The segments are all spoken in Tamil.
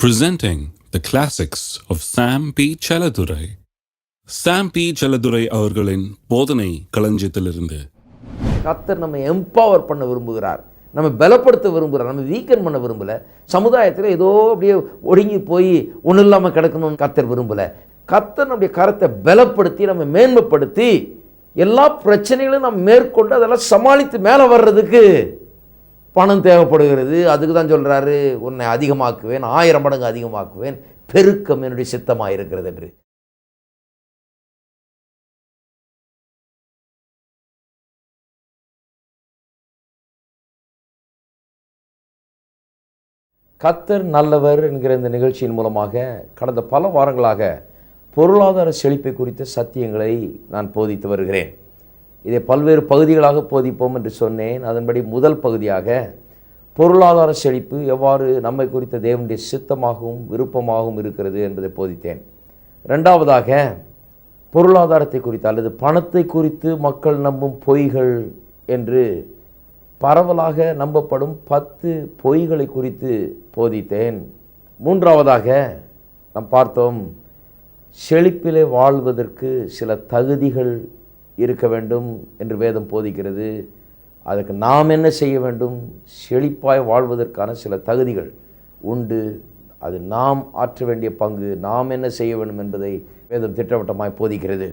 presenting the classics of Sam P. Chaladurai. Sam P. Chaladurai அவர்களின் போதனை களஞ்சியத்திலிருந்து கத்தர் நம்ம எம்பவர் பண்ண விரும்புகிறார் நம்ம பலப்படுத்த விரும்புகிறார் நம்ம வீக்கன் பண்ண விரும்பலை சமுதாயத்தில் ஏதோ அப்படியே ஒடுங்கி போய் ஒன்றும் இல்லாமல் கிடக்கணும்னு கத்தர் விரும்பலை கர்த்தர் நம்முடைய கரத்தை பலப்படுத்தி நம்ம மேன்மைப்படுத்தி எல்லா பிரச்சனைகளையும் நம்ம மேற்கொண்டு அதெல்லாம் சமாளித்து மேலே வர்றதுக்கு பணம் தேவைப்படுகிறது. அதுக்கு தான் சொல்கிறாரு உன்னை அதிகமாக்குவேன் ஆயிரம் மடங்கு அதிகமாக்குவேன். பெருக்கம் என்னுடைய சித்தமாக இருக்கிறது என்று. கத்தர் நல்லவர் என்கிற இந்த நிகழ்ச்சியின் மூலமாக கடந்த பல வாரங்களாக பொருளாதார செழிப்பை குறித்த சத்தியங்களை நான் போதித்து வருகிறேன். இதை பல்வேறு பகுதிகளாக போதிப்போம் என்று சொன்னேன். அதன்படி முதல் பகுதியாக பொருளாதார செழிப்பு எவ்வாறு நம்மை குறித்த தேவனுடைய சித்தமாகவும் விருப்பமாகவும் இருக்கிறது என்பதை போதித்தேன். ரெண்டாவதாக பொருளாதாரத்தை குறித்து அல்லது பணத்தை குறித்து மக்கள் நம்பும் பொய்கள் என்று பரவலாக நம்பப்படும் பத்து பொய்களை குறித்து போதித்தேன். மூன்றாவதாக நாம் பார்த்தோம் செழிப்பிலே வாழ்வதற்கு சில தகுதிகள் இருக்க வேண்டும் என்று வேதம் போதிக்கிறது. அதுக்கு நாம் என்ன செய்ய வேண்டும்? செழிப்பாய் வாழ்வதற்கான சில தகுதிகள் உண்டு. அது நாம் ஆற்ற வேண்டிய பங்கு. நாம் என்ன செய்ய வேண்டும் என்பதை வேதம் திட்டவட்டமாய் போதிக்கிறது.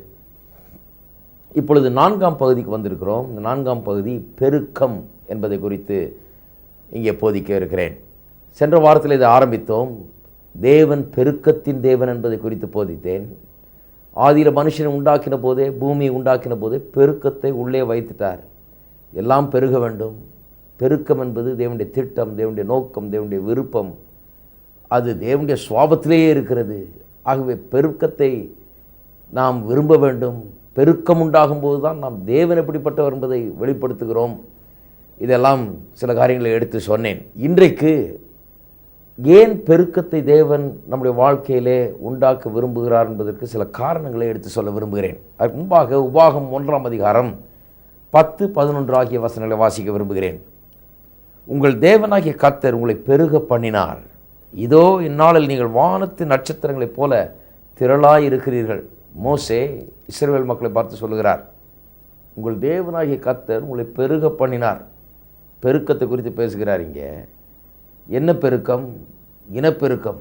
இப்பொழுது நான்காம் பகுதிக்கு வந்திருக்கிறோம். இந்த நான்காம் பகுதி பெருக்கம் என்பதை குறித்து இங்கே போதிக்க இருக்கிறேன். சென்ற வாரத்தில் இதை ஆரம்பித்தோம். தேவன் பெருக்கத்தின் தேவன் என்பதை குறித்து போதித்தேன். ஆதியில் மனுஷனை உண்டாக்கின போதே பூமியை உண்டாக்கின போதே பெருக்கத்தை உள்ளே வைத்துட்டார். எல்லாம் பெருக வேண்டும். பெருக்கம் என்பது தேவனுடைய திட்டம் தேவனுடைய நோக்கம் தேவனுடைய விருப்பம். அது தேவனுடைய சுவாபத்திலேயே இருக்கிறது. ஆகவே பெருக்கத்தை நாம் விரும்ப வேண்டும். பெருக்கம் உண்டாகும் போது தான் நாம் தேவன் எப்படிப்பட்டவர் என்பதை வெளிப்படுத்துகிறோம். இதெல்லாம் சில காரியங்களை எடுத்து சொன்னேன். இன்றைக்கு ஏன் பெருக்கத்தை தேவன் நம்முடைய வாழ்க்கையிலே உண்டாக்க விரும்புகிறார் என்பதற்கு சில காரணங்களை எடுத்து சொல்ல விரும்புகிறேன். அதற்கு முன்பாக உபாகம் ஒன்றாம் அதிகாரம் பத்து பதினொன்று ஆகிய வசனங்களை வாசிக்க விரும்புகிறேன். உங்கள் தேவனாகிய கத்தர் உங்களை பெருக பண்ணினார். இதோ இந்நாளில் நீங்கள் வானத்து நட்சத்திரங்களைப் போல திரளாய் இருக்கிறீர்கள் மோசே இஸ்ரேல் மக்களை பார்த்து சொல்லுகிறார் உங்கள் தேவனாகிய கத்தர் உங்களை பெருக பண்ணினார். பெருக்கத்தை குறித்து பேசுகிறார் இங்கே. எண்ணப்பெருக்கம் இனப்பெருக்கம்.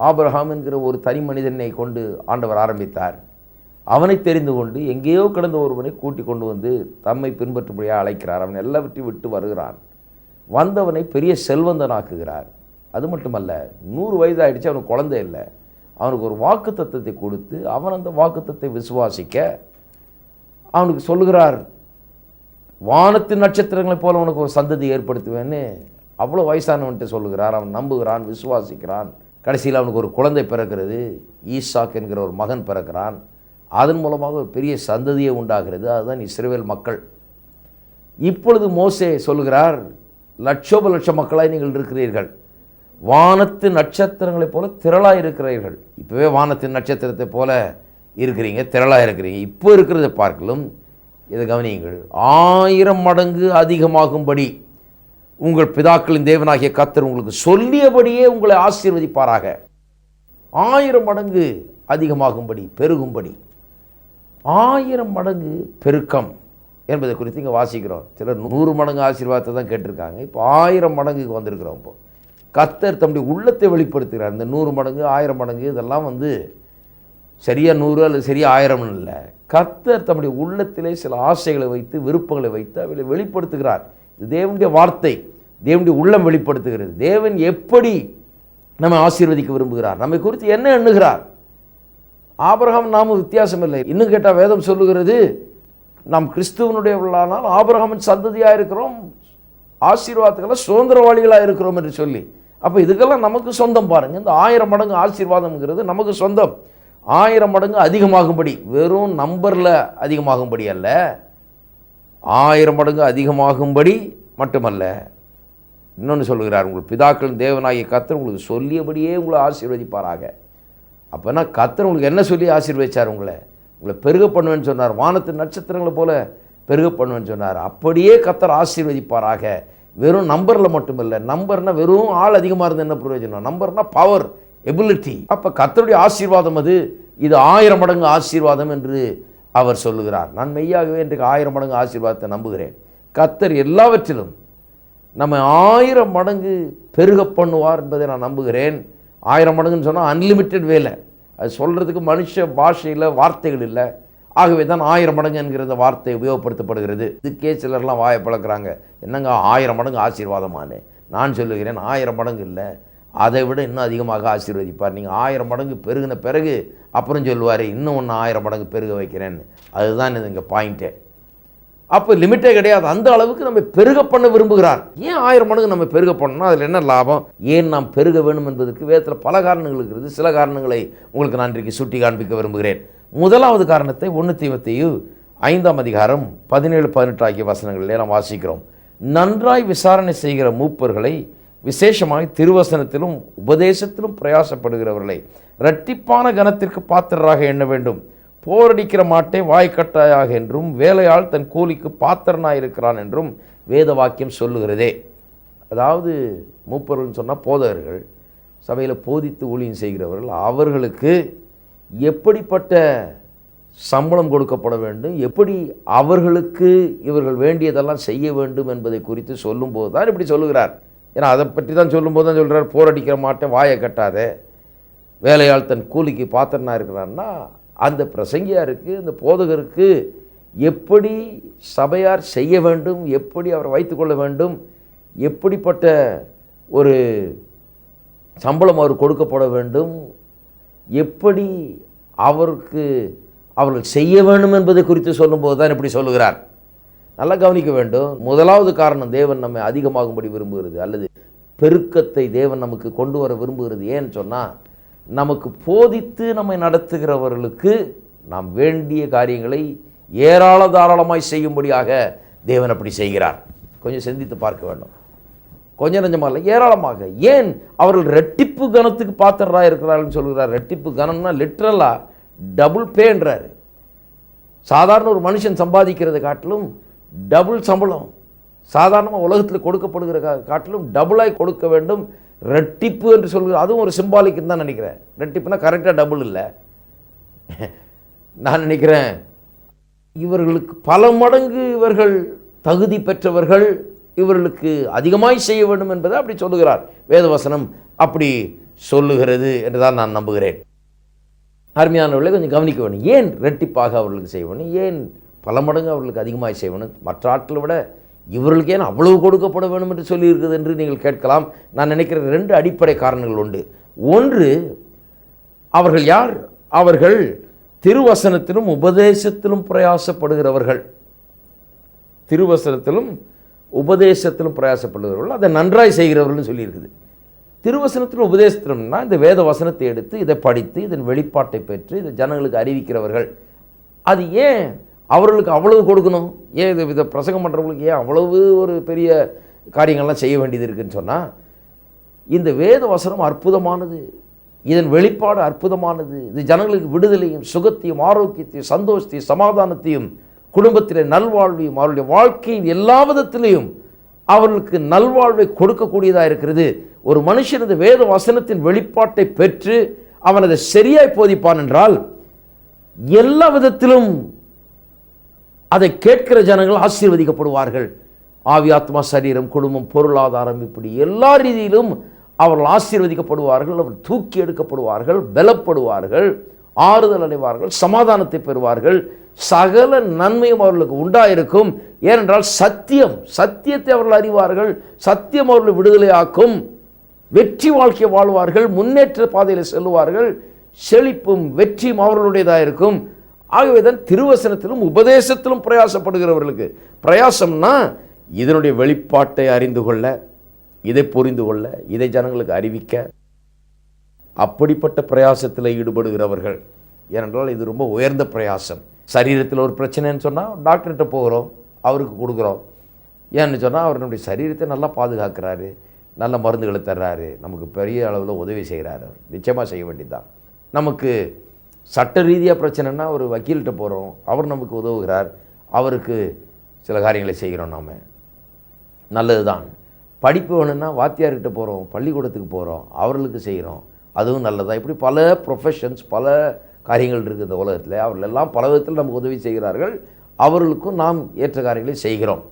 ஆபிரஹாம் என்கிற ஒரு தனி மனிதனை கொண்டு ஆண்டவர் ஆரம்பித்தார். அவனை தெரிந்து கொண்டு எங்கேயோ கிடந்த ஒருவனை கூட்டி கொண்டு வந்து தம்மை பின்பற்றும்படியாக அழைக்கிறார். அவன் எல்லாவற்றையும் விட்டு வருகிறான். வந்தவனை பெரிய செல்வந்தனாக்குகிறார். அது மட்டுமல்ல நூறு வயது அவனுக்கு குழந்தை இல்லை. அவனுக்கு ஒரு வாக்கு தத்துவத்தை கொடுத்து அவன் அந்த வாக்கு தத்துவத்தை விசுவாசிக்க அவனுக்கு சொல்லுகிறார். வானத்து நட்சத்திரங்களைப் போல உனக்கு ஒரு சந்ததி ஏற்படுத்துவேன்னு அவ்வளோ வயசானவன்ட்டு சொல்லுகிறார் அவன் நம்புகிறான் விசுவாசிக்கிறான். கடைசியில் அவனுக்கு ஒரு குழந்தை பிறக்கிறது ஈசாக் என்கிற ஒரு மகன் பிறக்கிறான். அதன் மூலமாக ஒரு பெரிய சந்ததியை உண்டாகிறது அதுதான் இஸ்ரேல் மக்கள். இப்பொழுது மோசே சொல்லுகிறார் லட்சோப லட்ச மக்களாய் நீங்கள் இருக்கிறீர்கள். வானத்து நட்சத்திரங்களைப் போல திரளாக இருக்கிறீர்கள். இப்போவே வானத்தின் நட்சத்திரத்தை போல இருக்கிறீங்க திரளாக இருக்கிறீங்க. இப்போ இருக்கிறத பார்க்கலும் இதை கவனியுங்கள். ஆயிரம் மடங்கு அதிகமாகும்படி உங்கள் பிதாக்களின் தேவனாகிய கத்தர் உங்களுக்கு சொல்லியபடியே உங்களை ஆசீர்வதிப்பாராக. ஆயிரம் மடங்கு அதிகமாகும்படி பெருகும்படி. ஆயிரம் மடங்கு பெருக்கம் என்பதை குறித்து இங்கே வாசிக்கிறோம். சிலர் நூறு மடங்கு ஆசீர்வாதத்தை தான் கேட்டிருக்காங்க. இப்போ ஆயிரம் மடங்குக்கு வந்திருக்கிறோம் இப்போ. கத்தர் தம்முடைய உள்ளத்தை வெளிப்படுத்துகிறார். இந்த நூறு மடங்கு ஆயிரம் மடங்கு இதெல்லாம் வந்து சரியாக நூறு அல்லது சரியாக ஆயிரம்னு இல்லை. கத்தர் தம்முடைய உள்ளத்திலே சில ஆசைகளை வைத்து விருப்பங்களை வைத்து அவளை வெளிப்படுத்துகிறார். தேவனுடைய வார்த்தை தேவனுடைய உள்ளம் வெளிப்படுத்துகிறது. தேவன் எப்படி நம்மை ஆசீர்வதிக்க விரும்புகிறார்? நம்மை குறித்து என்ன எண்ணுகிறார்? ஆபரகம் நாமும் வித்தியாசம் இல்லை. இன்னும் கேட்டால் வேதம் சொல்லுகிறது நாம் கிறிஸ்துவனுடையவர்களானால் ஆபரகமின் சந்ததியாக இருக்கிறோம் ஆசீர்வாதத்துக்களை சுதந்திரவாளிகளாக இருக்கிறோம் என்று சொல்லி. அப்போ இதுக்கெல்லாம் நமக்கு சொந்தம் பாருங்கள் இந்த ஆயிரம் மடங்கு ஆசீர்வாதம்ங்கிறது நமக்கு சொந்தம். ஆயிரம் மடங்கு அதிகமாகும்படி வெறும் நம்பரில் அதிகமாகும்படி அல்ல ஆயிரம் மடங்கு அதிகமாகும்படி மட்டுமல்ல இன்னொன்று சொல்லுகிறார் உங்கள் பிதாக்கள் தேவனாகிய கத்தர் உங்களுக்கு சொல்லியபடியே உங்களை ஆசீர்வதிப்பாராக. அப்போனா கத்தர் உங்களுக்கு என்ன சொல்லி ஆசீர்வதிச்சார் உங்களை? உங்களை பெருக பண்ணுவேன்னு சொன்னார். வானத்து நட்சத்திரங்களை போல பெருக பண்ணுவேன்னு சொன்னார். அப்படியே கத்தர் ஆசீர்வதிப்பாராக. வெறும் நம்பரில் மட்டுமில்லை நம்பர்னால் நம்பர்னா வெறும் ஆள் அதிகமாக இருந்தால் என்ன பிரயோஜனம்? நம்பர்னா பவர் எபிலிட்டி அப்போ கத்தருடைய ஆசீர்வாதம் அது. இது ஆயிரம் மடங்கு ஆசீர்வாதம் என்று அவர் சொல்லுகிறார். நான் மெய்யாகவே இன்றைக்கு ஆயிரம் மடங்கு ஆசீர்வாதத்தை நம்புகிறேன். கத்தர் எல்லாவற்றிலும் நம்ம ஆயிரம் மடங்கு பெருக பண்ணுவார் என்பதை நான் நம்புகிறேன். ஆயிரம் மடங்குன்னு சொன்னால் அன்லிமிட்டெட் வேலை. அது சொல்கிறதுக்கு மனுஷ பாஷையில் வார்த்தைகள் இல்லை. ஆகவே தான் ஆயிரம் மடங்கு என்கிற இந்த வார்த்தை உபயோகப்படுத்தப்படுகிறது. இதுக்கே சிலர்லாம் வாயை பழக்கிறாங்க. என்னங்க ஆயிரம் மடங்கு ஆசீர்வாதமானு? நான் சொல்லுகிறேன் ஆயிரம் மடங்கு இல்லை. அதை விட இன்னும் அதிகமாக ஆசீர்வதிப்பார். நீங்கள் ஆயிரம் மடங்கு பெருகின பிறகு அப்புறம் சொல்லுவார் இன்னும் ஒன்று ஆயிரம் மடங்கு பெருக வைக்கிறேன்னு. அதுதான் இது இங்கே பாயிண்ட்டே அப்போ லிமிட்டே கிடையாது. அந்த அளவுக்கு நம்ம பெருக பண்ண விரும்புகிறார். ஏன் ஆயிரம் மடங்கு நம்ம பெருக பண்ணணும் அதில் என்ன லாபம்? ஏன் நாம் பெருக வேணும் என்பதற்கு வேதத்தில் பல காரணங்கள் இருக்கிறது சில காரணங்களை உங்களுக்கு நான் இன்றைக்கு சுட்டி காண்பிக்க விரும்புகிறேன். முதலாவது காரணத்தை ஒன்று தீவத்தையு ஐந்தாம் அதிகாரம் பதினேழு பதினெட்டு ஆகிய வசனங்களிலே நாம் வாசிக்கிறோம். நன்றாய் விசாரணை செய்கிற மூப்பர்களை விசேஷமாய் திருவசனத்திலும் உபதேசத்திலும் பிரயாசப்படுகிறவர்களை இரட்டிப்பான கனத்திற்கு பாத்திரராக எண்ண வேண்டும். போரடிக்கிற மாட்டே வாய்க்கட்டாயாக என்றும் வேலையால் தன் கூலிக்கு பாத்திரனாய் இருக்கிறான் என்றும் வேத வாக்கியம் சொல்லுகிறதே. அதாவது மூப்பர்கள்னு சொன்னால் போதகர்கள் சபையில் போதித்து ஊழியம் செய்கிறவர்கள் அவர்களுக்கு எப்படிப்பட்ட சம்பளம் கொடுக்கப்பட வேண்டும் எப்படி அவர்களுக்கு இவர்கள் வேண்டியதெல்லாம் செய்ய வேண்டும் என்பதை குறித்து சொல்லும்போது தான் இப்படி சொல்லுகிறார். ஏன்னா அதை பற்றி தான் சொல்லும்போது தான் சொல்கிறார் போரடிக்கிற மாட்டேன் வாயை கட்டாதே வேலையாள் தன் கூலிக்கு பாத்திரனா இருக்கிறான்னா அந்த பிரசங்கியாருக்கு அந்த போதகருக்கு எப்படி சபையார் செய்ய வேண்டும் எப்படி அவர் வைத்துக்கொள்ள வேண்டும் எப்படிப்பட்ட ஒரு சம்பளம் அவர் கொடுக்கப்பட வேண்டும் எப்படி அவருக்கு அவர்கள் செய்ய வேண்டும் என்பதை குறித்து சொல்லும்போது தான் இப்படி சொல்லுகிறார். நல்லா கவனிக்க வேண்டும் முதலாவது காரணம் தேவன் நம்மை அதிகமாகும்படி விரும்புகிறது அல்லது பெருக்கத்தை தேவன் நமக்கு கொண்டு வர விரும்புகிறது ஏன்னு சொன்னால் நமக்கு போதித்து நம்மை நடத்துகிறவர்களுக்கு நாம் வேண்டிய காரியங்களை ஏராள தாராளமாய் செய்யும்படியாக தேவன் அப்படி செய்கிறார். கொஞ்சம் சிந்தித்து பார்க்க வேண்டும். கொஞ்சம் நஞ்சமாக இல்லை ஏராளமாக. ஏன்? அவர்கள் ரெட்டிப்பு கனத்துக்கு பாத்திரராக இருக்கிறார்கள்னு சொல்கிறார். ரெட்டிப்பு கனம்னா லிட்ரலாக டபுள் பேன்றார் சாதாரண ஒரு மனுஷன் சம்பாதிக்கிறதை காட்டிலும் டபுள் சம்பளம். சாதாரணமாக உலகத்தில் கொடுக்கப்படுகிற காட்டிலும் டபுளாக கொடுக்க வேண்டும். ரெட்டிப்பு என்று சொல்கிற அதுவும் ஒரு சிம்பாலிக்குன்னு தான் நினைக்கிறேன். ரெட்டிப்புனா கரெக்டாக டபுள் இல்லை. நான் நினைக்கிறேன் இவர்களுக்கு பல மடங்கு இவர்கள் தகுதி பெற்றவர்கள் இவர்களுக்கு அதிகமாய் செய்ய வேண்டும் என்பதை அப்படி சொல்லுகிறார். வேதவசனம் அப்படி சொல்லுகிறது என்று தான் நான் நம்புகிறேன். அருமையானவர்களை கொஞ்சம் கவனிக்க வேணும் ஏன் ரெட்டிப்பாக அவர்களுக்கு செய்யணும் ஏன் பல மடங்கு அவர்களுக்கு அதிகமாக செய்யணும் மற்ற ஆட்களை விட இவர்களுக்கு ஏன் அவ்வளவு கொடுக்கப்பட வேண்டும் என்று சொல்லியிருக்குது என்று நீங்கள் கேட்கலாம். நான் நினைக்கிற ரெண்டு அடிப்படை காரணங்கள் உண்டு. ஒன்று அவர்கள் யார்? அவர்கள் திருவசனத்திலும் உபதேசத்திலும் பிரயாசப்படுகிறவர்கள். திருவசனத்திலும் உபதேசத்திலும் பிரயாசப்படுகிறவர்கள். அதை நன்றாய் செய்கிறவர்கள்னு சொல்லியிருக்குது. திருவசனத்திலும் உபதேசத்திலும்னா இந்த வேத வசனத்தை எடுத்து இதை படித்து இதன் வெளிப்பாட்டை பெற்று இதை ஜனங்களுக்கு அறிவிக்கிறவர்கள். அது ஏன் அவர்களுக்கு அவ்வளவு கொடுக்கணும். ஏன் இதை இதை பிரசங்கம் பண்ணுறவங்களுக்கு ஏன் அவ்வளவு ஒரு பெரிய காரியங்கள்லாம் செய்ய வேண்டியது இருக்குன்னு சொன்னால் இந்த வேத வசனம் அற்புதமானது. இதன் வெளிப்பாடு அற்புதமானது. இது ஜனங்களுக்கு விடுதலையும் சுகத்தையும் ஆரோக்கியத்தையும் சந்தோஷத்தையும் சமாதானத்தையும் குடும்பத்தில் நல்வாழ்வையும் அவருடைய வாழ்க்கையின் எல்லா விதத்திலையும் அவர்களுக்கு நல்வாழ்வை கொடுக்கக்கூடியதாக இருக்கிறது. ஒரு மனுஷன் இந்த வேத வசனத்தின் வெளிப்பாட்டை பெற்று அவன் அதை சரியாய் போதிப்பான் என்றால் எல்லா விதத்திலும் அதை கேட்கிற ஜனங்கள் ஆசீர்வதிக்கப்படுவார்கள். ஆவி ஆத்மா சரீரம் குடும்பம் பொருளாதாரம் இப்படி எல்லா ரீதியிலும் அவர்கள் ஆசீர்வதிக்கப்படுவார்கள் அவர்கள் தூக்கி எடுக்கப்படுவார்கள் பலப்படுவார்கள் ஆறுதல் அடைவார்கள் சமாதானத்தை பெறுவார்கள். சகல நன்மையும் அவர்களுக்கு உண்டாயிருக்கும். ஏனென்றால் சத்தியம் சத்தியத்தை அவர்கள் அறிவார்கள். சத்தியம் அவர்களை விடுதலையாக்கும். வெற்றி வாழ்க்கை வாழ்வார்கள். முன்னேற்ற பாதையில் செல்லுவார்கள். செழிப்பும் வெற்றியும் அவர்களுடையதாக இருக்கும் ஆகவே தான் திருவசனத்திலும் உபதேசத்திலும் பிரயாசப்படுகிறவர்களுக்கு பிரயாசம்னா இதனுடைய வெளிப்பாட்டை அறிந்து கொள்ள இதை புரிந்து கொள்ள இதை ஜனங்களுக்கு அறிவிக்க அப்படிப்பட்ட பிரயாசத்தில் ஈடுபடுகிறவர்கள். ஏனென்றால் இது ரொம்ப உயர்ந்த பிரயாசம். சரீரத்தில் ஒரு பிரச்சனைன்னு சொன்னால் டாக்டர்கிட்ட போகிறோம் அவருக்கு கொடுக்குறோம். ஏன்னு சொன்னால் அவர் நம்முடைய சரீரத்தை நல்லா பாதுகாக்கிறாரு நல்ல மருந்துகளை தர்றாரு நமக்கு பெரிய அளவில் உதவி செய்கிறாரு அவர். நிச்சயமாக செய்ய வேண்டியதுதான். நமக்கு சட்ட ரீதியாக பிரச்சனைனா ஒரு வக்கீல்கிட்ட போகிறோம் அவர் நமக்கு உதவுகிறார். அவருக்கு சில காரியங்களை செய்கிறோம் நாம். நல்லது தான் படிப்பு வேணும்னா வாத்தியார்கிட்ட போகிறோம் பள்ளிக்கூடத்துக்கு போகிறோம் அவர்களுக்கு செய்கிறோம். அதுவும் நல்லதா? இப்படி பல ப்ரொஃபஷன்ஸ் பல காரியங்கள் இருக்குது இந்த உலகத்தில். அவர்கள் எல்லாம் பல விதத்தில் நமக்கு உதவி செய்கிறார்கள். அவர்களுக்கும் நாம் ஏற்ற காரியங்களை செய்கிறோம்.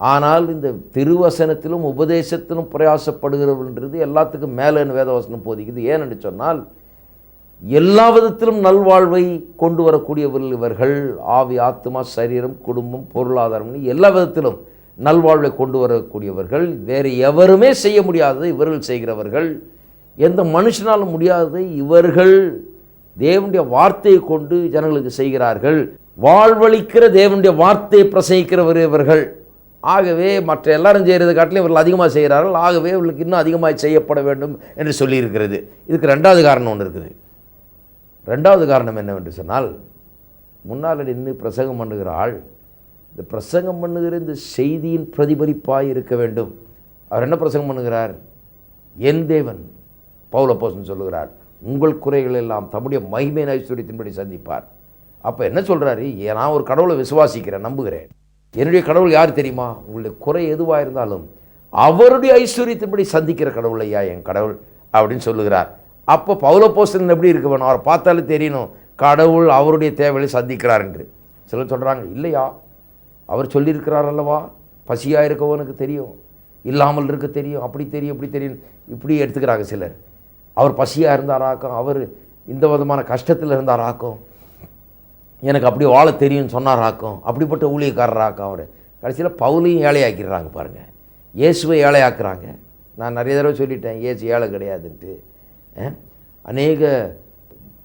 ஆனால் இந்த திருவசனத்திலும் உபதேசத்திலும் பிரயாசப்படுகிறவன்றது எல்லாத்துக்கும் மேலே வேதவசனம் போதிக்குது. ஏன்னு சொன்னால் எல்லா விதத்திலும் நல்வாழ்வை கொண்டு வரக்கூடியவர்கள் இவர்கள். ஆவி ஆத்மா சரீரம் குடும்பம் பொருளாதாரம் எல்லா விதத்திலும் நல்வாழ்வை கொண்டு வரக்கூடியவர்கள். வேறு எவருமே செய்ய முடியாததை இவர்கள் செய்கிறவர்கள். எந்த மனுஷனாலும் முடியாததை இவர்கள் தேவனுடைய வார்த்தையை கொண்டு ஜனங்களுக்கு செய்கிறார்கள். வாழ்வளிக்கிற தேவனுடைய வார்த்தையை பிரசங்கிக்கிறவர் இவர்கள். ஆகவே மற்ற எல்லாரும் செய்கிறது காட்டிலும் இவர்கள் அதிகமாக செய்கிறார்கள். ஆகவே இவர்களுக்கு இன்னும் அதிகமாக செய்யப்பட வேண்டும் என்று சொல்லியிருக்கிறது. இதுக்கு ரெண்டாவது காரணம் ஒன்று இருக்குது. ரெண்டாவது காரணம் என்னவென்று சொன்னால் முன்னால் நின்று பிரசங்கம் பண்ணுகிற ஆள் இந்த பிரசங்கம் பண்ணுகிற இந்த செய்தியின் பிரதிபலிப்பாக இருக்க வேண்டும். அவர் என்ன பிரசங்கம் பண்ணுகிறார்? என் தேவன் பௌலப்போசன் சொல்லுகிறார் உங்கள் குறைகள் எல்லாம் தம்முடைய மகிமை ஐஸ்வர்யத்தின்படி சந்திப்பார். அப்போ என்ன சொல்கிறாரு நான் ஒரு கடவுளை விசுவாசிக்கிறேன் நம்புகிறேன். என்னுடைய கடவுள் யார் தெரியுமா? உங்களுடைய குறை எதுவாக இருந்தாலும் அவருடைய ஐஸ்வர்யத்தின்படி சந்திக்கிற கடவுள் ஐயா என் கடவுள் அப்படின்னு சொல்லுகிறார். அப்போ பௌலப்போஸ்தலன் எப்படி இருக்க வேணும்? அவரை பார்த்தாலே தெரியணும். கடவுள் அவருடைய தேவையை சந்திக்கிறார் என்று. சிலர் சொல்கிறாங்க இல்லையா? அவர் சொல்லியிருக்கிறார் அல்லவா? பசியாக இருக்கவனுக்கு தெரியும். இல்லாமல் இருக்க தெரியும். அப்படி தெரியும் இப்படி தெரியும். இப்படி எடுத்துக்கிறாங்க சிலர். அவர் பசியாக இருந்தாராக்கும்? அவர் இந்த விதமான கஷ்டத்தில் இருந்தாராக்கும்? எனக்கு அப்படி வாழ தெரியும்னு சொன்னாராக்கும்? அப்படிப்பட்ட ஊழியக்காரராக்கும் அவர். கடைசியில் பவுலையும் ஏழையாக்கிடுறாங்க பாருங்கள் இயேசுவை ஏழையாக்குறாங்க. நான் நிறைய தடவை சொல்லிட்டேன் இயேசு ஏழை கிடையாதுன்ட்டு. அநேக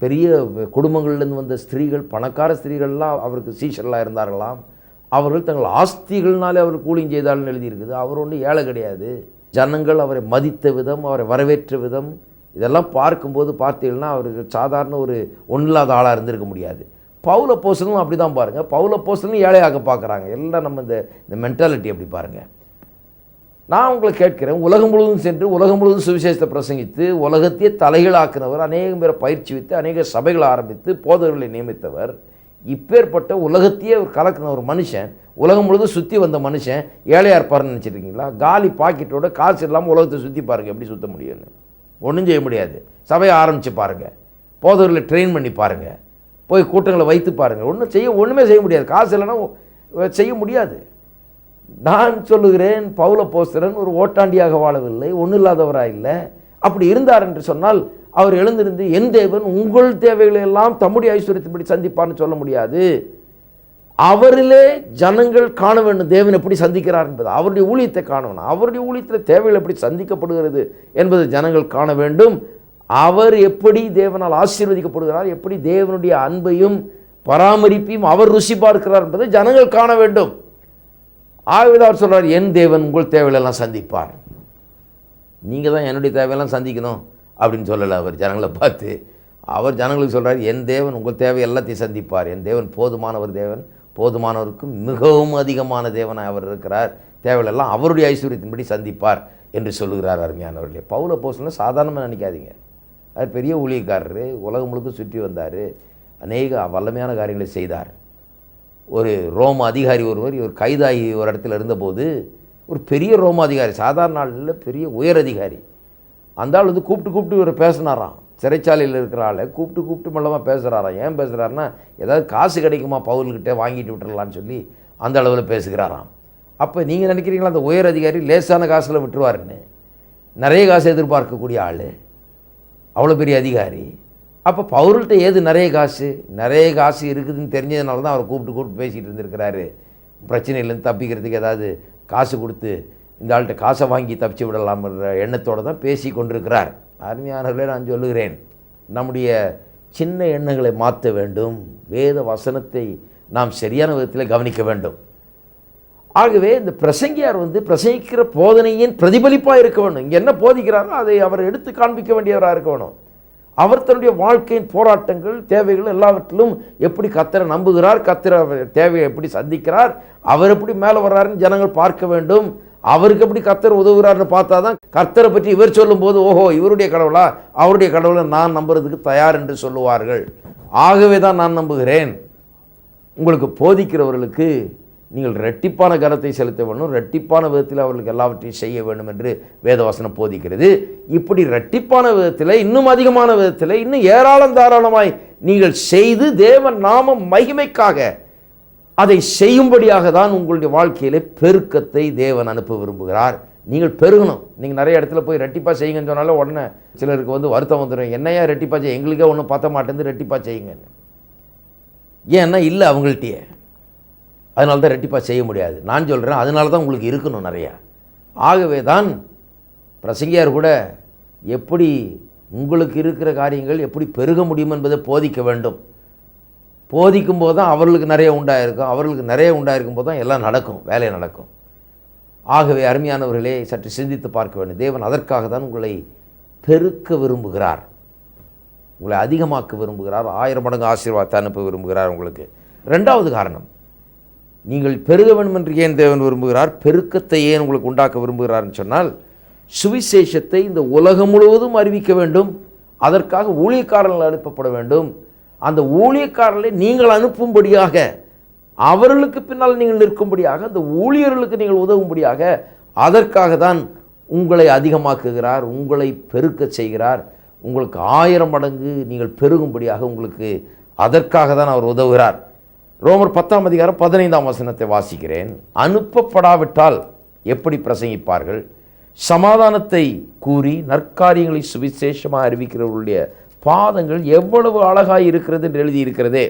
பெரிய குடும்பங்கள்லேருந்து வந்த ஸ்திரீகள் பணக்கார ஸ்திரீகள்லாம் அவருக்கு சீஷர்களாக இருந்தார்களாம். அவர்கள் தங்கள் ஆஸ்திகள்னாலே அவர் கூலிங் செய்தால்னு எழுதியிருக்குது. அவர் ஒன்றும் ஏழை கிடையாது. ஜனங்கள் அவரை மதித்த விதம் அவரை வரவேற்ற விதம் இதெல்லாம் பார்க்கும்போது பார்த்தீங்கன்னா அவருக்கு சாதாரண ஒரு ஒன்றில்லாத ஆளாக இருந்திருக்க முடியாது. பவுல போசனும் அப்படி தான் பாருங்கள் பவுல போசனும் ஏழையாக பார்க்குறாங்க. எல்லாம் நம்ம இந்த இந்த மென்டாலிட்டி அப்படி பாருங்கள் நான் உங்களை கேட்கிறேன் உலகம் முழுவதும் சென்று உலகம் முழுவதும் சுவிசேஷத்தை பிரசங்கித்து உலகத்தையே தலைகளாக்கினவர் அநேகம் பேரை பயிற்சி வைத்து அநேக சபைகளை ஆரம்பித்து போதகர்களை நியமித்தவர். இப்பேற்பட்ட உலகத்தையே ஒரு கலக்கின ஒரு மனுஷன் உலகம் முழுவதும் சுற்றி வந்த மனுஷன் ஏழையாக இருப்பார்னு நினச்சிருக்கீங்களா? காலி பாக்கெட்டோட காசு இல்லாமல் உலகத்தை சுற்றி பாருங்கள் எப்படி சுற்ற முடியும்னு. ஒன்றும் செய்ய முடியாது. சபையை ஆரம்பித்து பாருங்கள் போதவர்களை ட்ரெயின் பண்ணி பாருங்கள் போய் கூட்டங்களை வைத்து பாருங்கள் ஒன்றும் செய்ய ஒன்றுமே செய்ய முடியாது. காசு இல்லைன்னா செய்ய முடியாது. நான் சொல்லுகிறேன் பவுல போஸ்தரன் ஒரு ஓட்டாண்டியாக வாழவில்லை ஒன்றும் இல்லாதவராக இல்லை. அப்படி இருந்தார் என்று சொன்னால் அவர் எழுந்திருந்து என் தேவன் உங்கள் தேவைகளை எல்லாம் தம்முடைய ஐஸ்வர்யத்தின்படி சந்திப்பார்னு சொல்ல முடியாது. அவரிலே ஜனங்கள் காண வேண்டும் தேவன் எப்படி சந்திக்கிறார் என்பது. அவருடைய ஊழியத்தை காண வேண்டும் அவருடைய ஊழியத்தில் தேவைகள் எப்படி சந்திக்கப்படுகிறது என்பதை ஜனங்கள் காண வேண்டும். அவர் எப்படி தேவனால் ஆசீர்வதிக்கப்படுகிறார் எப்படி தேவனுடைய அன்பையும் பராமரிப்பையும் அவர் ருசி பார்க்கிறார் என்பதை ஜனங்கள் காண வேண்டும். ஆகவே அவர் சொல்கிறார் என் தேவன் உங்கள் தேவையிலெல்லாம் சந்திப்பார். நீங்கள் தான் என்னுடைய தேவையெல்லாம் சந்திக்கணும். அப்படின்னு சொல்லலை அவர் ஜனங்களை பார்த்து. அவர் ஜனங்களுக்கு சொல்கிறார் என் தேவன் உங்கள் தேவை எல்லாத்தையும் சந்திப்பார். என் தேவன் போதுமானவர் தேவன். போதுமானவருக்கும் மிகவும் அதிகமான தேவனாக அவர் இருக்கிறார். தேவையெல்லாம் அவருடைய ஐஸ்வர்யத்தின்படி சந்திப்பார். என்று சொல்லுகிறார் அருமையானவர்களே. பவுல போஸ்ட்லாம் சாதாரணமாக நினைக்காதீங்க. அது பெரிய ஊழியக்காரர் உலகம் முழுக்க சுற்றி வந்தார். அநேக வல்லமையான காரியங்களை செய்தார். ஒரு ரோம அதிகாரி ஒருவர் இவர் கைதாகி ஒரு இடத்துல இருந்தபோது ஒரு பெரிய ரோம அதிகாரி சாதாரண ஆள் பெரிய உயர் அதிகாரி. அந்த ஆள் வந்து கூப்பிட்டு கூப்பிட்டு இவர் பேசினாராம். சிறைச்சாலையில் இருக்கிற ஆளை கூப்பிட்டு கூப்பிட்டு மெல்லமாக பேசுகிறாராம் ஏன் பேசுகிறாருன்னா ஏதாவது காசு கிடைக்குமா பவுல்கிட்ட வாங்கிட்டு விட்டுறலான்னு சொல்லி அந்த அளவில் பேசுகிறாராம். அப்போ நீங்கள் நினைக்கிறீங்களா அந்த உயர் அதிகாரி லேசான காசில் விட்டுருவாருன்னு? நிறைய காசு எதிர்பார்க்கக்கூடிய ஆள். அவ்வளோ பெரிய அதிகாரி. அப்போ பவுல்கிட்ட ஏது நிறைய காசு? நிறைய காசு இருக்குதுன்னு தெரிஞ்சதுனால தான் அவரை கூப்பிட்டு கூப்பிட்டு பேசிகிட்டு இருந்திருக்கிறாரு. பிரச்சனையிலேருந்து தப்பிக்கிறதுக்கு ஏதாவது காசு கொடுத்து இந்த ஆள்கிட்ட காசை வாங்கி தப்பிச்சு விடலாம்ன்ற எண்ணத்தோடு தான் பேசி கொண்டிருக்கிறார். அருமையானவர்களே நான் சொல்லுகிறேன். நம்முடைய சின்ன எண்ணங்களை மாற்ற வேண்டும். வேத வசனத்தை நாம் சரியான விதத்தில் கவனிக்க வேண்டும். ஆகவே இந்த பிரசங்கியார் வந்து பிரசங்கிக்கிற போதனையின் பிரதிபலிப்பாக இருக்க வேண்டும். இங்கே என்ன போதிக்கிறாரோ அதை அவர் எடுத்து காண்பிக்க வேண்டியவராக இருக்க வேணும். அவர் தன்னுடைய வாழ்க்கையின் போராட்டங்கள் தேவைகள் எல்லாவற்றிலும் எப்படி கத்தரை நம்புகிறார் கத்தரை தேவையை எப்படி சந்திக்கிறார் அவர் எப்படி மேலே வர்றாருன்னு ஜனங்கள் பார்க்க வேண்டும். அவருக்கு எப்படி கர்த்தர் உதவுகிறார்னு பார்த்தா தான் கர்த்தரை பற்றி இவர் சொல்லும்போது ஓஹோ இவருடைய கடவுளா? அவருடைய கடவுளை நான் நம்புறதுக்கு தயார் என்று சொல்லுவார்கள். ஆகவே தான் நான் நம்புகிறேன். உங்களுக்கு போதிக்கிறவர்களுக்கு நீங்கள் ரெட்டிப்பான கனத்தை செலுத்த வேண்டும் ரெட்டிப்பான விதத்தில் அவர்களுக்கு எல்லாவற்றையும் செய்ய வேண்டும் என்று வேதவசனம் போதிக்கிறது. இப்படி ரெட்டிப்பான விதத்தில் இன்னும் அதிகமான விதத்தில் இன்னும் ஏராளம் தாராளமாய் நீங்கள் செய்து தேவன் நாம மகிமைக்காக அதை செய்யும்படியாக தான் உங்களுடைய வாழ்க்கையிலே பெருக்கத்தை தேவன் அனுப்ப விரும்புகிறார். நீங்கள் பெருகணும். நீங்கள் நிறைய இடத்துல போய் ரெட்டிப்பாக செய்யுங்கன்னு சொன்னாலே உடனே சிலருக்கு வந்து வருத்தம் வந்துடும் என்னையா ரெட்டிப்பாக செய்ய எங்களுக்கே ஒன்றும் பத்த மாட்டேங்குது ரெட்டிப்பாக செய்யுங்கன்னு. ஏன்னா இல்லை அவங்கள்ட்டயே. அதனால தான் ரெட்டிப்பாக செய்ய முடியாது. நான் சொல்கிறேன் அதனால தான் உங்களுக்கு இருக்கணும் நிறையா. ஆகவே தான் பிரசங்கியார் கூட எப்படி உங்களுக்கு இருக்கிற காரியங்கள் எப்படி பெருக முடியும் என்பதை போதிக்க வேண்டும். போதிக்கும் போது தான் அவர்களுக்கு நிறைய உண்டாயிருக்கும் அவர்களுக்கு நிறைய உண்டாயிருக்கும் போது தான் எல்லாம் நடக்கும் வேலை நடக்கும். ஆகவே அருமையானவர்களே சற்று சிந்தித்து பார்க்க வேண்டும். தேவன் அதற்காக தான் உங்களை பெருக்க விரும்புகிறார். உங்களை அதிகமாக்க விரும்புகிறார் ஆயிரம் மடங்கு ஆசீர்வாதத்தை அனுப்ப விரும்புகிறார் உங்களுக்கு. ரெண்டாவது காரணம் நீங்கள் பெருக வேண்டும் என்று ஏன் தேவன் விரும்புகிறார்? பெருக்கத்தை ஏன் உங்களுக்கு உண்டாக்க விரும்புகிறார்னு சொன்னால் சுவிசேஷத்தை இந்த உலகம் முழுவதும் அறிவிக்க வேண்டும். அதற்காக ஊழியக்காரர்கள் அனுப்பப்பட வேண்டும். அந்த ஊழியக்காரர்களை நீங்கள் அனுப்பும்படியாக அவர்களுக்கு பின்னால் நீங்கள் நிற்கும்படியாக அந்த ஊழியர்களுக்கு நீங்கள் உதவும்படியாக அதற்காக தான் உங்களை அதிகமாக்குகிறார் உங்களை பெருக்கச் செய்கிறார். உங்களுக்கு ஆயிரம் மடங்கு நீங்கள் பெருகும்படியாக உங்களுக்கு அதற்காக தான் அவர் உதவுகிறார். ரோமர் பத்தாம் அதிகாரம் பதினைந்தாம் வசனத்தை வாசிக்கிறேன். அனுப்பப்படாவிட்டால் எப்படி பிரசங்கிப்பார்கள்? சமாதானத்தை கூறி நற்காரியங்களை சுவிசேஷமாக அறிவிக்கிறவர்களுடைய பாதங்கள் எவ்வளவு அழகாக இருக்கிறது என்று எழுதியிருக்கிறதே.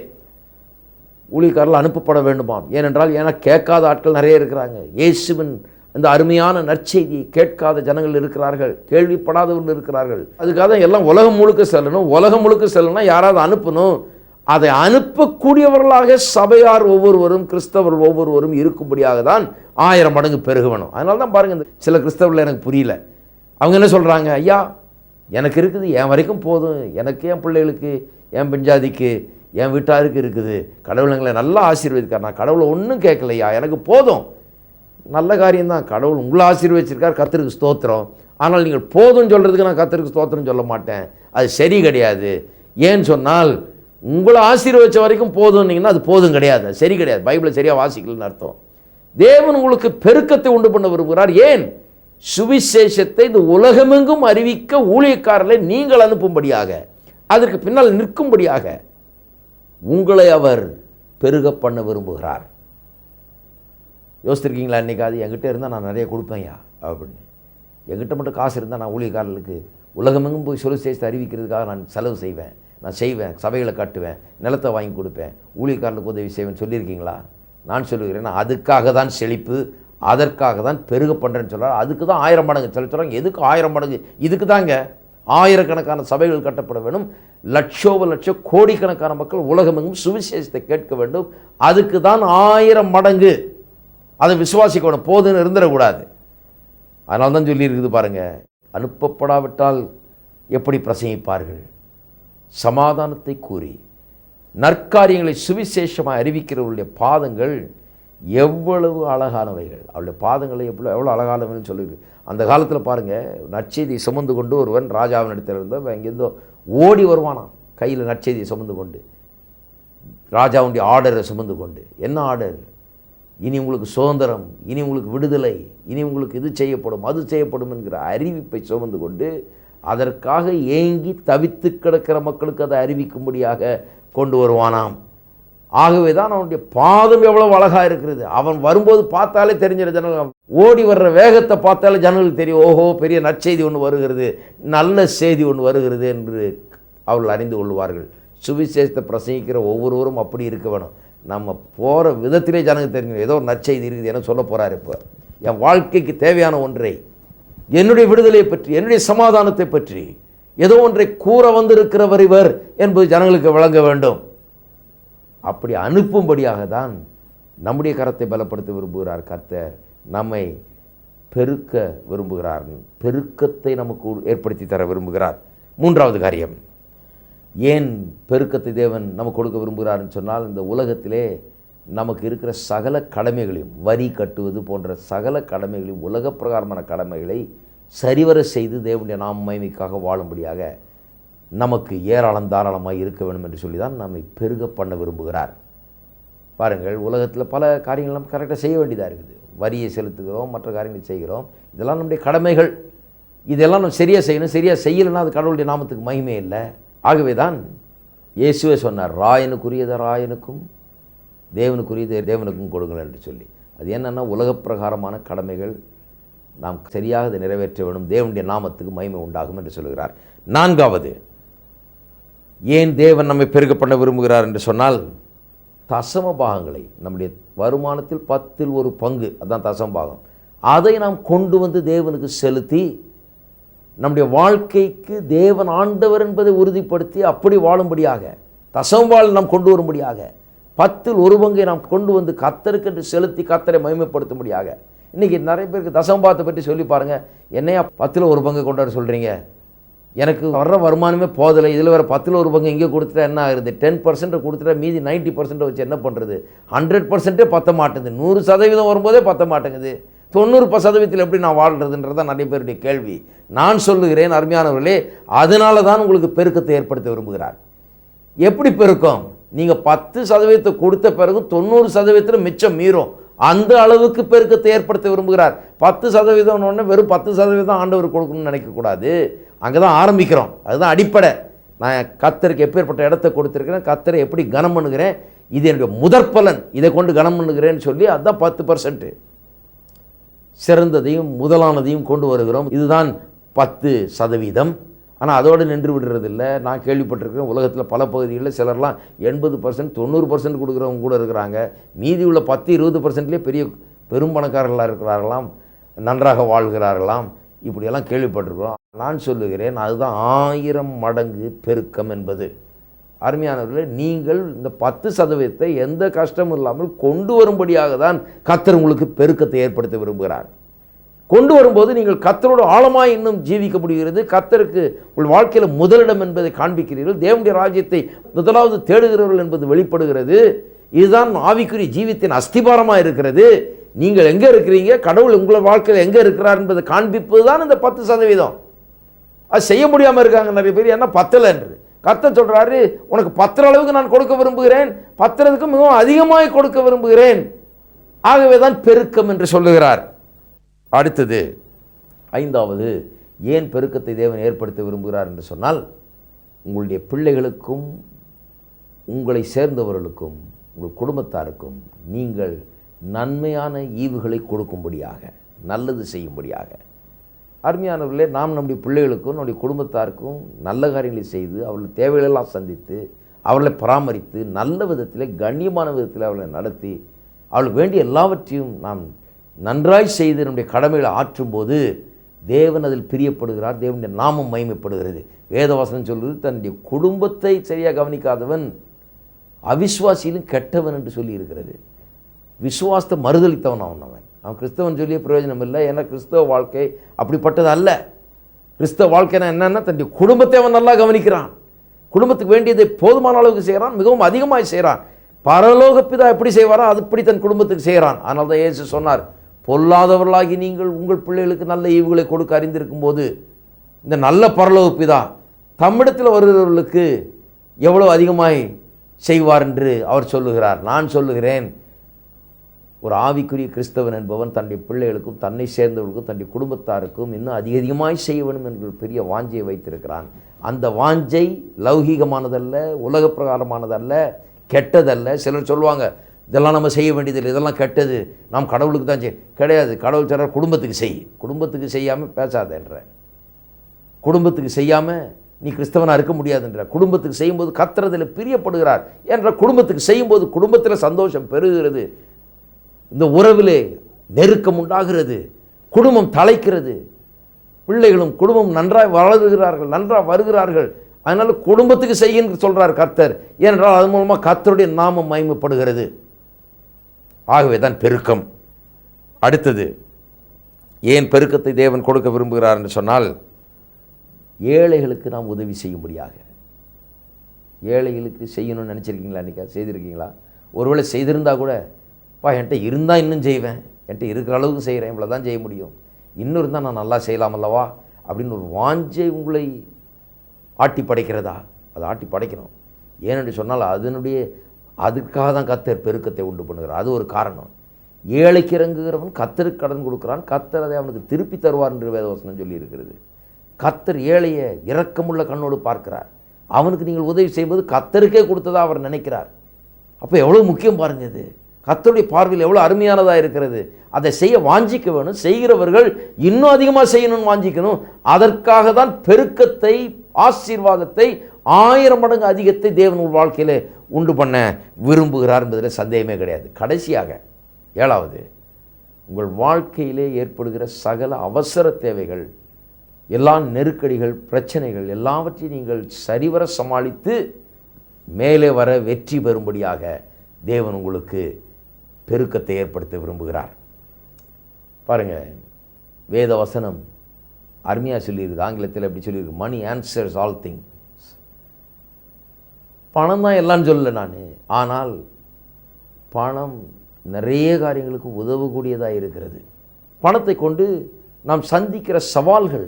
ஊழியக்காரர்கள் அனுப்பப்பட வேண்டுமாம். ஏனென்றால் ஏன்னா கேட்காத ஆட்கள் நிறைய இருக்கிறாங்க. இயேசுவின் அந்த அருமையான நற்செய்தியை கேட்காத ஜனங்கள் இருக்கிறார்கள். கேள்விப்படாதவர்கள் இருக்கிறார்கள். அதுக்காக எல்லாம் உலகம் முழுக்க செல்லணும். உலகம் முழுக்க செல்லணும்னா யாராவது அனுப்பணும். அதை அனுப்பக்கூடியவர்களாக சபையார் ஒவ்வொருவரும் கிறிஸ்தவர்கள் ஒவ்வொருவரும் இருக்கும்படியாக தான் ஆயிரம் மடங்கு பெருகணும் அதனால தான் பாருங்கள் இந்த சில கிறிஸ்தவர்கள் எனக்கு புரியல. அவங்க என்ன சொல்கிறாங்க ஐயா எனக்கு இருக்குது என் வரைக்கும் போதும். எனக்கு என் பிள்ளைகளுக்கு என் பெஞ்சாதிக்கு என் வீட்டாருக்கு இருக்குது. கடவுள் எங்களை நல்லா ஆசீர்வதிக்கார். நான் கடவுளை ஒன்றும் கேட்கலையா எனக்கு போதும். நல்ல காரியம்தான் கடவுள் உங்களை ஆசீர்வதிச்சிருக்கார். கத்திருக்கு ஸ்தோத்திரம். ஆனால் நீங்கள் போதும்னு சொல்கிறதுக்கு நான் கத்தருக்கு ஸ்தோத்திரம் சொல்ல மாட்டேன். அது சரி கிடையாது. ஏன்னு சொன்னால் உங்களை ஆசீர்வச்ச வரைக்கும் போதும்னீங்கன்னா அது போதும் கிடையாது. சரி கிடையாது. பைபிளை சரியாக வாசிக்கலன்னு அர்த்தம். தேவன் உங்களுக்கு பெருக்கத்தை உண்டு பண்ண விரும்புகிறார். ஏன்? சுவிசேஷத்தை இந்த உலகமெங்கும் அறிவிக்க ஊழியக்காரர்களை நீங்கள் அனுப்பும்படியாக அதற்கு பின்னால் நிற்கும்படியாக உங்களை அவர் பெருக பண்ண விரும்புகிறார். யோசிச்சிருக்கீங்களா என்னைக்காவது என்கிட்ட இருந்தால் நான் நிறைய கொடுப்பேன்யா அப்படின்னு. என்கிட்ட மட்டும் காசு இருந்தால் நான் ஊழியக்காரர்களுக்கு உலகமெங்கும் போய் சுவிசேஷத்தை அறிவிக்கிறதுக்காக நான் செலவு செய்வேன். நான் செய்வேன் சபைகளை கட்டுவேன் நிலத்தை வாங்கி கொடுப்பேன் ஊழியக்காரனுக்கு உதவி செய்வேன் சொல்லியிருக்கீங்களா? நான் சொல்லுகிறேன் அதுக்காக தான் செழிப்பு அதற்காக தான் பெருக பண்ணுறேன்னு சொல்கிறார் அதுக்கு தான் ஆயிரம் மடங்கு சொல்ல சொல்கிறாங்க எதுக்கு ஆயிரம் மடங்கு? இதுக்கு தாங்க ஆயிரக்கணக்கான சபைகள் கட்டப்பட வேண்டும். லட்சோப லட்சம் கோடிக்கணக்கான மக்கள் உலகமெங்கும் சுவிசேஷத்தை கேட்க வேண்டும். அதுக்கு தான் ஆயிரம் மடங்கு. அதை விசுவாசிக்கணும். போதுன்னு இருந்துடக்கூடாது. அதனால தான் சொல்லியிருக்குது பாருங்க. அனுப்பப்படாவிட்டால் எப்படி பிரசங்கிப்பார்கள்? சமாதானத்தை கூறி நற்காரியங்களை சுவிசேஷமாக அறிவிக்கிறவருடைய பாதங்கள் எவ்வளவு அழகானவைகள். அவளுடைய பாதங்களை எவ்வளோ எவ்வளோ அழகானவைன்னு சொல்லி அந்த காலத்தில் பாருங்கள் நற்செய்தியை சுமந்து கொண்டு ஒருவன் ராஜாவின் இடத்துல இருந்தோ எங்கேருந்தோ ஓடி வருவானாம். கையில் நற்செய்தியை சுமந்து கொண்டு. ராஜாவுடைய ஆர்டரை சுமந்து கொண்டு. என்ன ஆர்டர்? இனி உங்களுக்கு சுதந்திரம் இனி உங்களுக்கு விடுதலை இனி உங்களுக்கு இது செய்யப்படும் அது செய்யப்படும் என்கிற அறிவிப்பை சுமந்து கொண்டு அதற்காக ஏங்கி தவித்து கிடக்கிற மக்களுக்கு அதை அறிவிக்கும்படியாக கொண்டு வருவானாம். ஆகவே தான் அவனுடைய பாதம் எவ்வளவு அழகாக இருக்கிறது. அவன் வரும்போது பார்த்தாலே தெரிஞ்சிட ஜனங்கள். ஓடி வர்ற வேகத்தை பார்த்தாலே ஜனங்களுக்கு தெரியும். ஓஹோ பெரிய நற்செய்தி ஒன்று வருகிறது. நல்ல செய்தி ஒன்று வருகிறது என்று அவர்கள் அறிந்து கொள்வார்கள். சுவிசேஷத்தை பிரசங்கிக்கிற ஒவ்வொருவரும் அப்படி இருக்க வேணும். நம்ம போகிற விதத்திலே ஜனங்கள் தெரியும். ஏதோ ஒரு நற்செய்தி இருக்குது என சொல்ல போகிறார் இப்போ. என் வாழ்க்கைக்கு தேவையான ஒன்றை. என்னுடைய விடுதலையை பற்றி என்னுடைய சமாதானத்தை பற்றி ஏதோ ஒன்றை கூற வந்திருக்கிறவர் இவர் என்பது ஜனங்களுக்கு வழங்க வேண்டும். அப்படி அனுப்பும்படியாக தான் நம்முடைய கரத்தை பலப்படுத்த விரும்புகிறார் கர்த்தர். நம்மை பெருக்க விரும்புகிறார். பெருக்கத்தை நமக்கு ஏற்படுத்தி தர விரும்புகிறார். மூன்றாவது காரியம். ஏன் பெருக்கத்தை தேவன் நமக்கு கொடுக்க விரும்புகிறார்னு சொன்னால் இந்த உலகத்திலே நமக்கு இருக்கிற சகல கடமைகளையும் வரி கட்டுவது போன்ற சகல கடமைகளையும் உலக பிரகாரமான கடமைகளை சரிவர செய்து தேவனுடைய நாம் மகிமைக்காக வாழும்படியாக நமக்கு ஏராளம் தாராளமாக இருக்க வேண்டும் என்று சொல்லி தான் நம்மை பெருக பண்ண விரும்புகிறார். பாருங்கள் உலகத்தில் பல காரியங்கள் நம்ம கரெக்டாக செய்ய வேண்டியதாக இருக்குது. வரியை செலுத்துகிறோம் மற்ற காரியங்களை செய்கிறோம். இதெல்லாம் நம்முடைய கடமைகள். இதெல்லாம் நம்ம சரியாக செய்யணும் சரியாக செய்யலைன்னா அது கடவுளுடைய நாமத்துக்கு மகிமே இல்லை. ஆகவே தான் இயேசுவே சொன்னார் ராயனுக்குரியதை ராயனுக்கும் தேவனுக்குரியது தேவனுக்கும் கொடுங்கள் என்று சொல்லி. அது என்னென்னா உலகப்பிரகாரமான கடமைகள் நாம் சரியாக அதை நிறைவேற்ற வேண்டும். தேவனுடைய நாமத்துக்கு மகிமை உண்டாகும் என்று சொல்கிறார். நான்காவது ஏன் தேவன் நம்மை பெருக பண்ண விரும்புகிறார் என்று சொன்னால் தசம பாகங்களை நம்முடைய வருமானத்தில் பத்தில் ஒரு பங்கு அதான் தசம பாகம். அதை நாம் கொண்டு வந்து தேவனுக்கு செலுத்தி நம்முடைய வாழ்க்கைக்கு தேவன் ஆண்டவர் என்பதை உறுதிப்படுத்தி அப்படி வாழும்படியாக தசம்பால் நாம் கொண்டு வரும்படியாக பத்தில் ஒரு பங்கை நாம் கொண்டு வந்து கத்தருக்கென்று செலுத்தி கத்தரை மகிமைப்படுத்தும்படியாக. இன்றைக்கி நிறைய பேருக்கு தசம்பாத்தை பற்றி சொல்லி பாருங்கள் என்னையா பத்தில் ஒரு பங்கு கொண்டாட சொல்கிறீங்க எனக்கு வர்ற வருமானமே போதலை. இதில் வேறு பத்தில் ஒரு பங்கு இங்கே கொடுத்துட்டா என்ன ஆகுது? டென் பர்சன்ட் கொடுத்துட்டா மீதி நைன்ட்டி பர்சன்ட் வச்சு என்ன பண்ணுறது ஹண்ட்ரட் பர்சன்ட்டே பத்த மாட்டேங்குது. நூறு சதவீதம் வரும்போதே பத்த மாட்டேங்குது. தொண்ணூறு ப சதவீதத்தில் எப்படி நான் வாழ்கிறதுன்றது தான் நிறைய பேருடைய கேள்வி. நான் சொல்லுகிறேன் அருமையானவர்களே அதனால தான் உங்களுக்கு பெருக்கத்தை ஏற்படுத்த விரும்புகிறார். எப்படி பெருக்கம்? நீங்கள் பத்து சதவீதத்தை கொடுத்த பிறகு தொண்ணூறு சதவீதத்தில் மிச்சம் மீறும். அந்த அளவுக்கு பெருக்கத்தை ஏற்படுத்த விரும்புகிறார். பத்து சதவீதம் ஒன்று வெறும் பத்து சதவீதம் ஆண்டவர் கொடுக்கணும்னு நினைக்கக்கூடாது. அங்கே தான் ஆரம்பிக்கிறோம். அதுதான் அடிப்படை. நான் கத்தருக்கு எப்பேற்பட்ட இடத்த கொடுத்துருக்கிறேன். கத்தரை எப்படி கனம் பண்ணுகிறேன்? இது என்னுடைய முதற்பலன். இதை கொண்டு கனம் பண்ணுகிறேன்னு சொல்லி அதுதான் பத்து பர்சன்ட்டு சிறந்ததையும் முதலானதையும் கொண்டு வருகிறோம். இதுதான் பத்து சதவீதம். ஆனால் அதோடு நின்று விடுறதில்ல. நான் கேள்விப்பட்டிருக்கிறேன் உலகத்தில் பல பகுதிகளில் சிலர்லாம் எண்பது பர்சன்ட் தொண்ணூறு பர்சன்ட் கொடுக்குறவங்க கூட இருக்கிறாங்க. மீதி உள்ள பத்து இருபது பர்சன்ட்லேயே பெரிய பெரும் பணக்காரர்களாக இருக்கிறார்களாம் நன்றாக வாழ்கிறார்களாம். இப்படியெல்லாம் கேள்விப்பட்டிருக்கிறோம். நான் சொல்லுகிறேன் அதுதான் ஆயிரம் மடங்கு பெருக்கம் என்பது. அருமையானவர்களே நீங்கள் இந்த பத்து சதவீதத்தை எந்த கஷ்டமும் இல்லாமல் கொண்டு வரும்படியாக தான் கத்தர் உங்களுக்கு பெருக்கத்தை ஏற்படுத்த விரும்புகிறார். கொண்டு வரும்போது நீங்கள் கத்தரோடு ஆழமாக இன்னும் ஜீவிக்க முடிகிறது கத்தருக்கு உங்கள் வாழ்க்கையில் முதலிடம் என்பதை காண்பிக்கிறீர்கள். தேவனுடைய ராஜ்யத்தை முதலாவது தேடுகிறவர்கள் என்பது வெளிப்படுகிறது. இதுதான் ஆவிக்குரிய ஜீவித்தின் அஸ்திபாரமாக இருக்கிறது. நீங்கள் எங்கே இருக்கிறீங்க? கடவுள் உங்கள் வாழ்க்கையில் எங்கே இருக்கிறார் என்பதை காண்பிப்பது தான் இந்த பத்து சதவீதம். அது செய்ய முடியாமல் இருக்காங்க நிறைய பேர். என்ன பத்தலை என்று கத்த சொல்கிறாரு உனக்கு பத்திர அளவுக்கு நான் கொடுக்க விரும்புகிறேன். பத்திரத்துக்கு மிகவும் அதிகமாக கொடுக்க விரும்புகிறேன். ஆகவே தான் பெருக்கம் என்று சொல்லுகிறார். அடுத்தது ஐந்தாவது ஏன் பெருக்கத்தை தேவன் ஏற்படுத்த விரும்புகிறார் என்று சொன்னால் உங்களுடைய பிள்ளைகளுக்கும் உங்களை சேர்ந்தவர்களுக்கும் உங்கள் குடும்பத்தாருக்கும் நீங்கள் நன்மையான ஈவுகளை கொடுக்கும்படியாக நல்லது செய்யும்படியாக. அருமையானவர்களே நாம் நம்முடைய பிள்ளைகளுக்கும் நம்முடைய குடும்பத்தாருக்கும் நல்ல காரியங்களை செய்து அவர்கள் தேவைகளெல்லாம் சந்தித்து அவர்களை பராமரித்து நல்ல விதத்தில் கண்ணியமான விதத்தில் அவர்களை நடத்தி அவளுக்கு வேண்டிய எல்லாவற்றையும் நாம் நன்றாய் செய்து நம்முடைய கடமைகளை ஆற்றும்போது தேவன் அதில் பிரியப்படுகிறார் தேவனுடைய நாமம் மயமைப்படுகிறது வேதவாசனம் சொல்வது தன்னுடைய குடும்பத்தை சரியாக கவனிக்காதவன் அவிஸ்வாசியிலும் கெட்டவன் என்று சொல்லியிருக்கிறது. விசுவாசத்தை மறுதளித்தவன் அவன் அவன். அவன் கிறிஸ்தவன் சொல்லிய பிரயோஜனம் இல்லை. ஏன்னா கிறிஸ்தவ வாழ்க்கை அப்படிப்பட்டது அல்ல. கிறிஸ்தவ வாழ்க்கைனா என்னென்னா தன்னுடைய குடும்பத்தை அவன் நல்லா கவனிக்கிறான். குடும்பத்துக்கு வேண்டியதை போதுமான அளவுக்கு செய்கிறான் மிகவும் அதிகமாக செய்கிறான். பரலோக பிதா எப்படி செய்வாரோ அதுப்படி தன் குடும்பத்துக்கு செய்கிறான். அதனால தான் ஏசு சொன்னார் பொல்லாதவர்களாகி நீங்கள் உங்கள் பிள்ளைகளுக்கு நல்ல ஈவுகளை கொடுக்க அறிந்திருக்கும் போது இந்த நல்ல பரலோக பிதா தம்மிடத்தில் வருகிறவர்களுக்கு எவ்வளோ அதிகமாய் செய்வார் என்று அவர் சொல்லுகிறார். நான் சொல்லுகிறேன் ஒரு ஆவிக்குரிய கிறிஸ்தவன் என்பவன் தன்னுடைய பிள்ளைகளுக்கும் தன்னை சேர்ந்தவர்களுக்கும் தன்னுடைய குடும்பத்தாருக்கும் இன்னும் அதிக அதிகமாய் செய்ய வேண்டும் என்கிற பெரிய வாஞ்சையை வைத்திருக்கிறான். அந்த வாஞ்சை லௌகீகமானதல்ல உலக பிரகாரமானதல்ல கெட்டதல்ல. சிலர் சொல்லுவாங்க இதெல்லாம் நம்ம செய்ய வேண்டியதில்லை இதெல்லாம் கெட்டது. நாம் கடவுளுக்கு தான் செய் கிடையாது. கடவுள் சொல்கிறார் குடும்பத்துக்கு செய். குடும்பத்துக்கு செய்யாமல் பேசாதன்ற. குடும்பத்துக்கு செய்யாமல் நீ கிறிஸ்தவனாக இருக்க முடியாதுன்ற. குடும்பத்துக்கு செய்யும்போது கத்துறதில் பிரியப்படுகிறார் என்ற குடும்பத்துக்கு செய்யும்போது குடும்பத்தில் சந்தோஷம் பெருகிறது. இந்த உறவிலே நெருக்கம் உண்டாகிறது. குடும்பம் தலைக்கிறது பிள்ளைகளும் குடும்பம் நன்றாக வளர்கிறார்கள் நன்றாக வருகிறார்கள். அதனால் குடும்பத்துக்கு செய்யுன்னு சொல்கிறார் கர்த்தர் ஏனென்றால் அது மூலமாக கர்த்தருடைய நாமம் மயமப்படுகிறது ஆகவே தான் பெருக்கம். அடுத்தது ஏன் பெருக்கத்தை தேவன் கொடுக்க விரும்புகிறார் என்று சொன்னால் ஏழைகளுக்கு நாம் உதவி செய்யும்படியாக. ஏழைகளுக்கு செய்யணும்னு நினச்சிருக்கீங்களா அன்றைக்கி செய்திருக்கீங்களா? ஒருவேளை செய்திருந்தால் கூட பா என்கிட்ட இருந்தால் இன்னும் செய்வேன். என்கிட்ட இருக்கிற அளவுக்கு செய்கிறேன் இவ்வளோ தான் செய்ய முடியும். இன்னும் இருந்தால் நான் நல்லா செய்யலாம் அல்லவா? அப்படின்னு ஒரு வாஞ்சை உங்களை ஆட்டி படைக்கிறதா அதை ஆட்டி படைக்கணும் ஏனென்று சொன்னால் அதனுடைய அதுக்காக தான் கத்தர் பெருக்கத்தை உண்டு பண்ணுகிறார். அது ஒரு காரணம். ஏழைக்கு இறங்குகிறவன் கத்தருக்கு கடன் கொடுக்குறான் கத்தர் அதை அவனுக்கு திருப்பி தருவார் என்று வேதவசனம் சொல்லியிருக்கிறது. கத்தர் ஏழையை இரக்கமுள்ள கண்ணோடு பார்க்கிறார். அவனுக்கு நீங்கள் உதவி செய்வது கத்தருக்கே கொடுத்ததா அவர் நினைக்கிறார். அப்போ எவ்வளோ முக்கியம் பாருங்கள் இது. கத்தருடைய பார்வையில் எவ்வளோ அருமையானதாக இருக்கிறது. அதை செய்ய வாஞ்சிக்க வேணும். செய்கிறவர்கள் இன்னும் அதிகமாக செய்யணும்னு வாஞ்சிக்கணும். அதற்காக தான் பெருக்கத்தை ஆசீர்வாதத்தை ஆயிரம் மடங்கு அதிகத்தை தேவன் உங்கள் வாழ்க்கையில் உண்டு பண்ண விரும்புகிறார் என்பதில் சந்தேகமே கிடையாது. கடைசியாக ஏழாவது உங்கள் வாழ்க்கையிலே ஏற்படுகிற சகல அவசர தேவைகள் எல்லா நெருக்கடிகள் பிரச்சனைகள் எல்லாவற்றையும் நீங்கள் சரிவர சமாளித்து மேலே வர வெற்றி பெறும்படியாக தேவன் உங்களுக்கு பெருக்கத்தை ஏற்படுத்த விரும்புகிறார். பாருங்கள் வேத வசனம் அருமையாக சொல்லியிருக்கு ஆங்கிலத்தில் எப்படி சொல்லியிருக்கு? மணி ஆன்சர்ஸ் ஆல் திங் பணம் தான் எல்லாம் சொல்லலை நான். ஆனால் பணம் நிறைய காரியங்களுக்கு உதவக்கூடியதாக இருக்கிறது. பணத்தை கொண்டு நாம் சந்திக்கிற சவால்கள்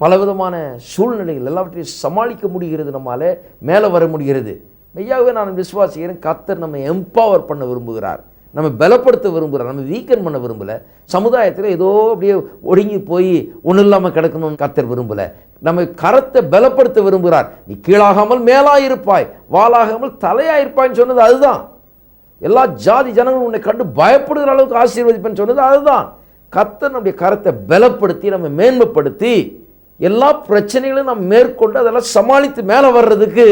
பலவிதமான சூழ்நிலைகள் எல்லாவற்றையும் சமாளிக்க முடிகிறது நம்மால மேலே வர முடிகிறது. மெய்யாகவே நான் விசுவாசிக்கிறேன் கத்தர் நம்ம எம்பவர் பண்ண விரும்புகிறார். நம்ம பலப்படுத்த விரும்புகிறார் நம்ம வீக்கன் பண்ண விரும்பலை. சமுதாயத்தில் ஏதோ அப்படியே ஒடுங்கி போய் ஒன்றும் இல்லாமல் கிடக்கணும்னு கத்தர் விரும்பலை. நம்ம கரத்தை பலப்படுத்த விரும்புகிறார் நீ கீழாகாமல் மேலாக இருப்பாய் வாளாகாமல் தலையாயிருப்பாய்ன்னு சொன்னது அதுதான். எல்லா ஜாதி ஜனங்களும் உன்னை கண்டு பயப்படுகிற அளவுக்கு ஆசீர்வதிப்பேன்னு சொன்னது அதுதான். கர்த்தர் நம்முடைய கரத்தை பலப்படுத்தி நம்ம மேன்மைப்படுத்தி எல்லா பிரச்சனைகளையும் நம்ம மேற்கொண்டு அதெல்லாம் சமாளித்து மேலே வர்றதுக்கு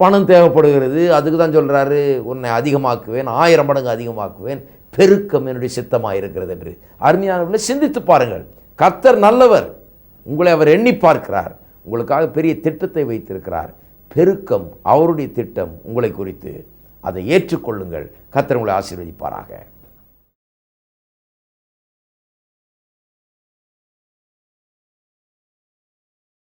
பணம் தேவைப்படுகிறது அதுக்கு தான் சொல்கிறாரு உன்னை அதிகமாக்குவேன் ஆயிரம் மடங்கு அதிகமாக்குவேன் பெருக்கம் என்னுடைய சித்தமாக இருக்கிறது என்று. அருமையானவர்களை சிந்தித்து பாருங்கள். கர்த்தர் நல்லவர். உங்களை அவர் எண்ணி பார்க்கிறார். உங்களுக்காக பெரிய திட்டத்தை வைத்திருக்கிறார். பெருக்கம் அவருடைய திட்டம் உங்களை குறித்து. அதை ஏற்றுக்கொள்ளுங்கள். கர்த்தர் உங்களை ஆசீர்வதிப்பாராக.